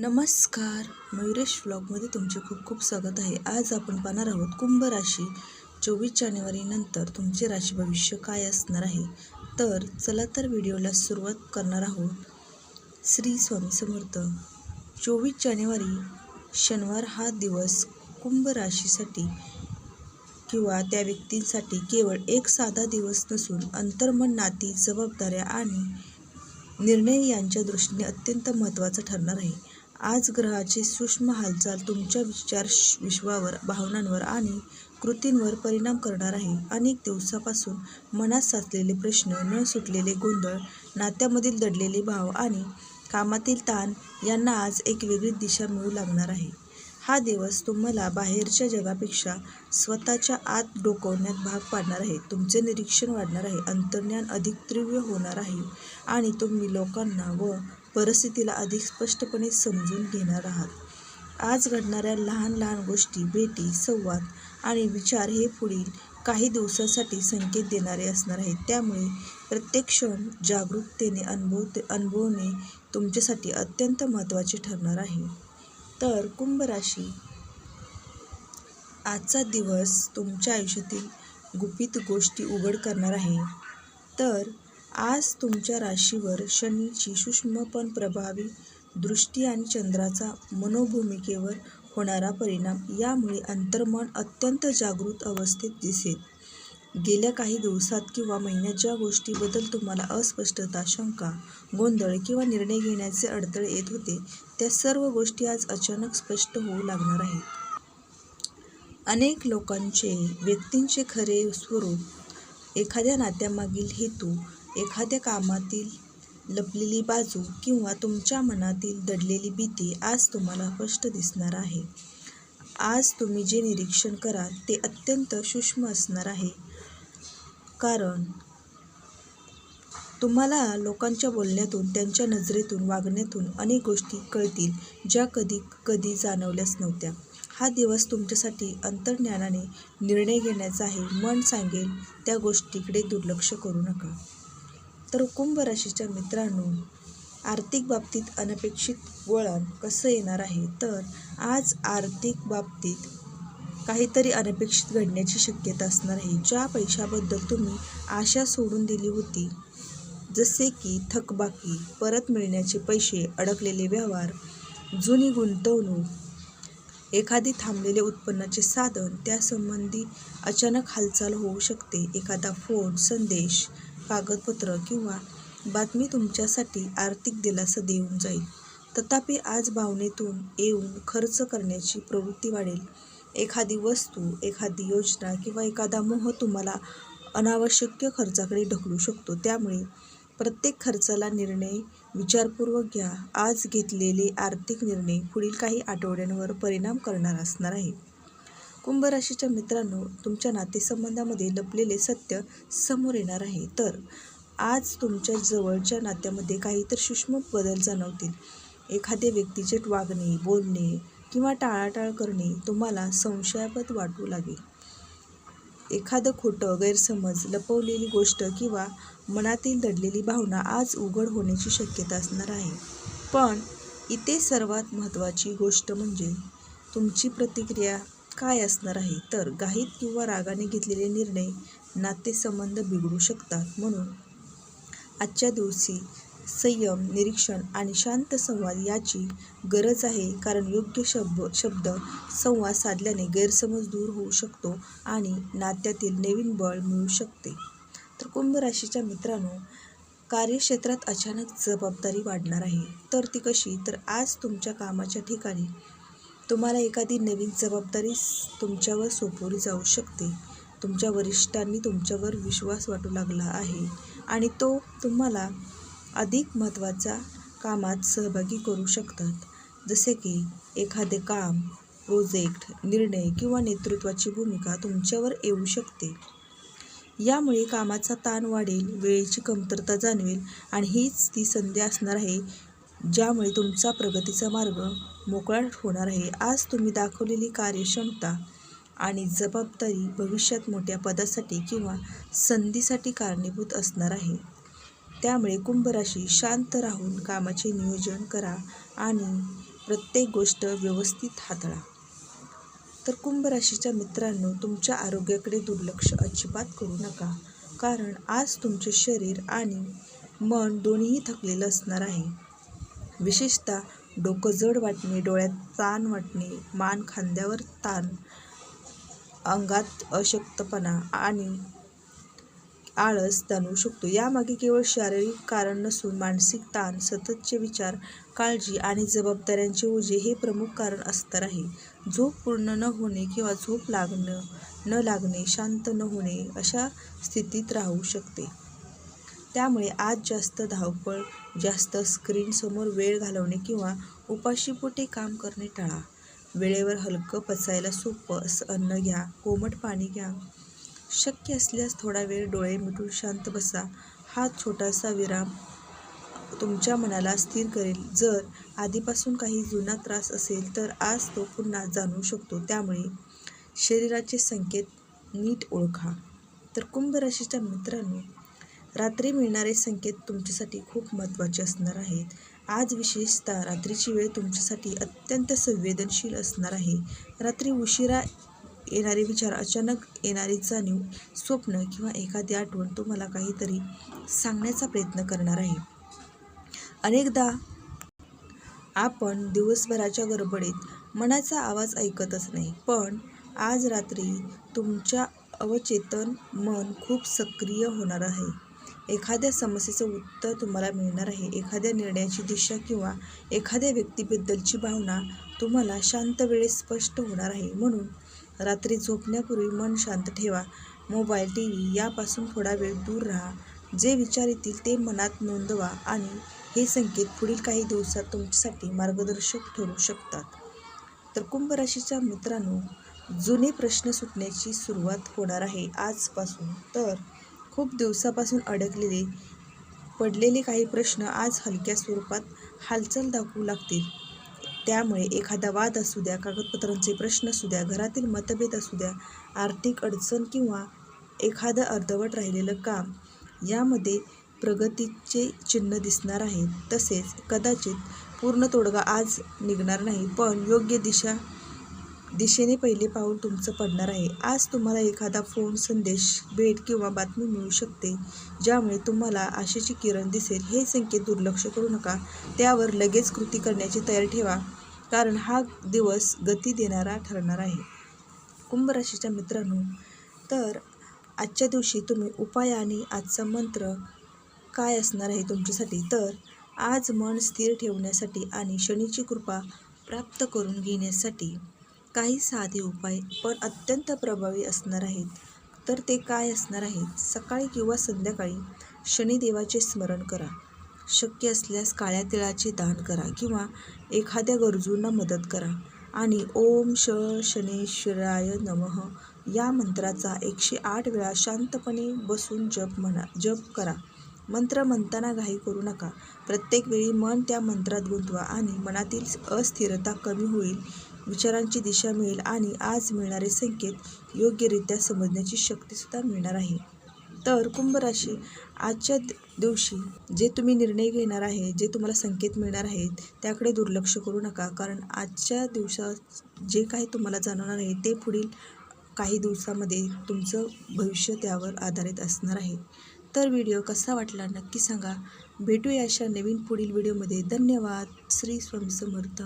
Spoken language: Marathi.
नमस्कार. मयुरेश व्लॉगमध्ये तुमचे खूप खूप स्वागत आहे. आज आपण पाहणार आहोत कुंभ राशी. चोवीस जानेवारीनंतर तुमचे राशी भविष्य काय असणार आहे? तर चला तर व्हिडिओला सुरुवात करणार आहोत. श्री स्वामी समर्थ. चोवीस जानेवारी शनिवार हा दिवस कुंभ राशीसाठी किंवा त्या व्यक्तींसाठी केवळ एक साधा दिवस नसून अंतर्मन नाती जबाबदाऱ्या आणि निर्णय यांच्या दृष्टीने अत्यंत महत्त्वाचा ठरणार आहे. आज ग्रहाची सूक्ष्म हालचाल तुमच्या विचार श- विश्वावर भावनांवर आणि कृतींवर परिणाम करणार आहे. अनेक दिवसापासून मनात साचलेले प्रश्न न सुटलेले गोंधळ नात्यामधील दडलेले भाव आणि कामातील ताण यांना आज एक वेगळी दिशा मिळू लागणार आहे. हा दिवस तुम्हाला बाहेरच्या जगापेक्षा स्वतःच्या आत डोकवण्यात भाग पाडणार आहे. तुमचे निरीक्षण वाढणार आहे. अंतर्ज्ञान अधिक तीव्र होणार आहे आणि तुम्ही लोकांना व परिस्थितीला अधिक स्पष्टपणे समजून घेणार आहात. आज घडणाऱ्या लहान लहान गोष्टी भेटी संवाद आणि विचार हे पुढील काही दिवसांसाठी संकेत देणारे असणार आहेत. त्यामुळे प्रत्येक क्षण जागरूकतेने अनुभव अनुभवणे तुमच्यासाठी अत्यंत महत्त्वाचे ठरणार आहे. तर कुंभ राशी आजचा दिवस तुमच्या आयुष्यातील गुपित गोष्टी उघड करणार आहे. तर आज तुमच्या राशीवर शनीची सूक्ष्म पण प्रभावी दृष्टी आणि चंद्राचा मनोभूमिकेवर होणारा परिणाम यामुळे अंतर्मन अत्यंत जागृत अवस्थेत दिसेल. गेल्या काही दिवसात किंवा महिन्यात ज्या गोष्टीबद्दल तुम्हाला अस्पष्टता शंका गोंधळ किंवा निर्णय घेण्याचे अडथळे येत होते. त्या सर्व गोष्टी आज अचानक स्पष्ट होऊ लागणार आहेत. अनेक लोकांचे व्यक्तींचे खरे स्वरूप एखाद्या नात्यामागील हेतू एखाद्या कामातील लपलेली बाजू किंवा तुमच्या मनातील दडलेली भीती आज तुम्हाला स्पष्ट दिसणार आहे. आज तुम्ही जे निरीक्षण कराल ते अत्यंत सूक्ष्म असणार आहे. कारण तुम्हाला लोकांच्या बोलण्यातून त्यांच्या नजरेतून वागण्यातून अनेक गोष्टी कळतील ज्या कधी कधी जाणवल्याच नव्हत्या. हा दिवस तुमच्यासाठी अंतर्ज्ञानाने निर्णय घेण्याचा आहे. मन सांगेल त्या गोष्टीकडे दुर्लक्ष करू नका. तर कुंभ राशीच्या मित्रांनो आर्थिक बाबतीत अनपेक्षित वळण कसं येणार आहे? तर आज आर्थिक बाबतीत काहीतरी अनपेक्षित घडण्याची शक्यता असणार आहे. ज्या पैशाबद्दल तुम्ही आशा सोडून दिली होती जसे की थकबाकी परत मिळण्याचे पैसे अडकलेले व्यवहार जुनी गुंतवणूक एखादी थांबलेले उत्पन्नाचे साधन त्यासंबंधी अचानक हालचाल होऊ शकते. एखादा फोन संदेश कागदपत्र किंवा बातमी तुमच्यासाठी आर्थिक दिलासा देऊन जाईल. तथापि आज भावनेतून येऊन खर्च करण्याची प्रवृत्ती वाढेल. एखादी वस्तू एखादी योजना किंवा एखादा मोह तुम्हाला अनावश्यक खर्चाकडे ढकलू शकतो. त्यामुळे प्रत्येक खर्चाला निर्णय विचारपूर्वक घ्या. आज घेतलेले आर्थिक निर्णय पुढील काही आठवड्यांवर परिणाम करणार असणार आहे. कुंभ राशीच्या मित्रांनो तुमच्या नातेसंबंधामध्ये लपलेले सत्य समोर येणार आहे. तर आज तुमच्या जवळच्या नात्यामध्ये काहीतरी सूक्ष्म बदल जाणवतील. एखाद्या व्यक्तीचे वागणे बोलणे किंवा टाळाटाळ करणे तुम्हाला संशयापद वाटू लागेल. एखादं खोटं गैरसमज लपवलेली गोष्ट किंवा मनातील दडलेली भावना आज उघड होण्याची शक्यता असणार आहे. पण इथे सर्वात महत्त्वाची गोष्ट म्हणजे तुमची प्रतिक्रिया काय असणार आहे? तर घाईत किंवा रागाने घेतलेले निर्णय नातेसंबंध बिघडू शकतात. म्हणून आजच्या दिवशी संयम निरीक्षण आणि शांत संवाद याची गरज आहे. कारण योग्य शब्द शब्द संवाद साधल्याने गैरसमज दूर होऊ शकतो आणि नात्यातील नवीन बळ मिळू शकते. तर कुंभ राशीच्या मित्रांनो कार्यक्षेत्रात अचानक जबाबदारी वाढणार आहे. तर ती कशी? तर आज तुमच्या कामाच्या ठिकाणी तुम्हाला एखादी नवीन जबाबदारी तुमच्यावर सोपवली जाऊ शकते. तुमच्या वरिष्ठांनी तुमच्यावर विश्वास वाटू लागला आहे आणि तो तुम्हाला अधिक महत्त्वाच्या कामात सहभागी करू शकतात. जसे की एखादे काम प्रोजेक्ट निर्णय किंवा नेतृत्वाची भूमिका तुमच्यावर येऊ शकते. यामुळे कामाचा ताण वाढेल वेळेची कमतरता जाणवेल आणि हीच ती संधी असणार आहे ज्यामुळे तुमचा प्रगतीचा मार्ग मोकळा होणार आहे. आज तुम्ही दाखवलेली कार्यक्षमता आणि जबाबदारी भविष्यात मोठ्या पदासाठी किंवा संधीसाठी कारणीभूत असणार आहे. त्यामुळे कुंभ राशी शांत राहून कामाचे नियोजन करा आणि प्रत्येक गोष्ट व्यवस्थित हाताळा. तर कुंभ राशीच्या मित्रांनो तुमच्या आरोग्याकडे दुर्लक्ष अजिबात करू नका. कारण आज तुमचे शरीर आणि मन दोन्हीही थकलेलं असणार आहे. विशेषतः डोकं जड वाटणे डोळ्यात ताण वाटणे मान खांद्यावर ताण अंगात अशक्तपणा आणि आळस जाणवू शकतो. यामागे केवळ शारीरिक कारण नसून मानसिक ताण सततचे विचार काळजी आणि जबाबदाऱ्यांचे ओझे हे प्रमुख कारण असणार आहे. झोप पूर्ण न होणे किंवा झोप लागणं न लागणे शांत न होणे अशा स्थितीत राहू शकते. त्यामुळे आज जास्त धावपळ जास्त स्क्रीनसमोर वेळ घालवणे किंवा उपाशीपोटी काम करणे टाळा. वेळेवर हलकं पचायला सोपं असं अन्न घ्या कोमट पाणी घ्या. शक्य असल्यास थोडा वेळ डोळे मिटून शांत बसा. हा छोटासा विराम तुमच्या मनाला स्थिर करेल. जर आधीपासून काही जुना त्रास असेल तर आज तो पुन्हा जाणवू शकतो. त्यामुळे शरीराचे संकेत नीट ओळखा. तर कुंभ राशीच्या मित्रांनी रात्री मिळणारे संकेत तुमच्यासाठी खूप महत्त्वाचे असणार आहेत. आज विशेषतः रात्रीची वेळ तुमच्यासाठी अत्यंत संवेदनशील असणार आहे. रात्री उशिरा येणारे विचार अचानक येणारी जाणीव स्वप्न किंवा एखादी आठवण तुम्हाला काहीतरी सांगण्याचा प्रयत्न करणार आहे. अनेकदा आपण दिवसभराच्या गडबडीत मनाचा आवाज ऐकतच नाही पण आज रात्री तुमच्या अवचेतन मन खूप सक्रिय होणार आहे. एखाद्या समस्येचं उत्तर तुम्हाला मिळणार आहे. एखाद्या निर्णयाची दिशा किंवा एखाद्या व्यक्तीबद्दलची भावना तुम्हाला शांत वेळेत स्पष्ट होणार आहे. म्हणून रात्री झोपण्यापूर्वी मन शांत ठेवा. मोबाईल टी व्ही यापासून थोडा वेळ दूर राहा. जे विचार येतील ते मनात नोंदवा आणि हे संकेत पुढील काही दिवसात तुमच्यासाठी मार्गदर्शक ठरू शकतात. तर कुंभ राशीच्या मित्रांनो जुने प्रश्न सुटण्याची सुरुवात होणार आहे आजपासून. तर खूप दिवसापासून अडकलेले पडलेले काही प्रश्न आज हलक्या स्वरूपात हालचाल दाखवू लागतील. त्यामुळे एखादा वाद असू द्या कागदपत्रांचे प्रश्न असू द्या घरातील मतभेद असू द्या आर्थिक अडचण किंवा एखादं अर्धवट राहिलेलं काम यामध्ये प्रगतीचे चिन्ह दिसणार आहे. तसेच कदाचित पूर्ण तोडगा आज निघणार नाही पण योग्य दिशा दिशेने पहिले पाऊल तुमचं पडणार आहे. आज तुम्हाला एखादा फोन संदेश भेट किंवा बातमी मिळू शकते ज्यामुळे तुम्हाला आशेची किरण दिसेल. हे संकेत दुर्लक्ष करू नका. त्यावर लगेच कृती करण्याची तयारी ठेवा कारण हा दिवस गती देणारा ठरणार आहे. कुंभ राशीच्या मित्रांनो तर आजच्या दिवशी तुम्ही उपाय आणि आजचा मंत्र काय असणार आहे तुमच्यासाठी? तर आज मन स्थिर ठेवण्यासाठी आणि शनीची कृपा प्राप्त करून घेण्यासाठी काही साधे उपाय पण अत्यंत प्रभावी असणार आहेत. तर ते काय असणार आहेत? सकाळी किंवा संध्याकाळी शनिदेवाचे स्मरण करा. शक्य असल्यास काळ्या तिळाचे दान करा किंवा एखाद्या गरजूंना मदत करा. आणि ओम श शनेश्वराय नमः या मंत्राचा एकशे आठ वेळा शांतपणे बसून जप म्हणा जप करा. मंत्र म्हणताना घाई करू नका. प्रत्येक वेळी मन त्या मंत्रात गुंतवा आणि मनातील अस्थिरता कमी होईल. विचारांची दिशा मिळेल आणि आज मिळणारे संकेत योग्यरित्या समजण्याची शक्तीसुद्धा मिळणार आहे. तर कुंभ राशी आजच्या दिवशी जे तुम्ही निर्णय घेणार आहे जे तुम्हाला संकेत मिळणार आहेत त्याकडे दुर्लक्ष करू नका. कारण आजच्या दिवसात जे काही तुम्हाला जाणवणार आहे ते पुढील काही दिवसामध्ये तुमचं भविष्य त्यावर आधारित असणार आहे. तर व्हिडिओ कसा वाटला नक्की सांगा. भेटूया अशा नवीन पुढील व्हिडिओमध्ये. धन्यवाद. श्री स्वामी समर्थ.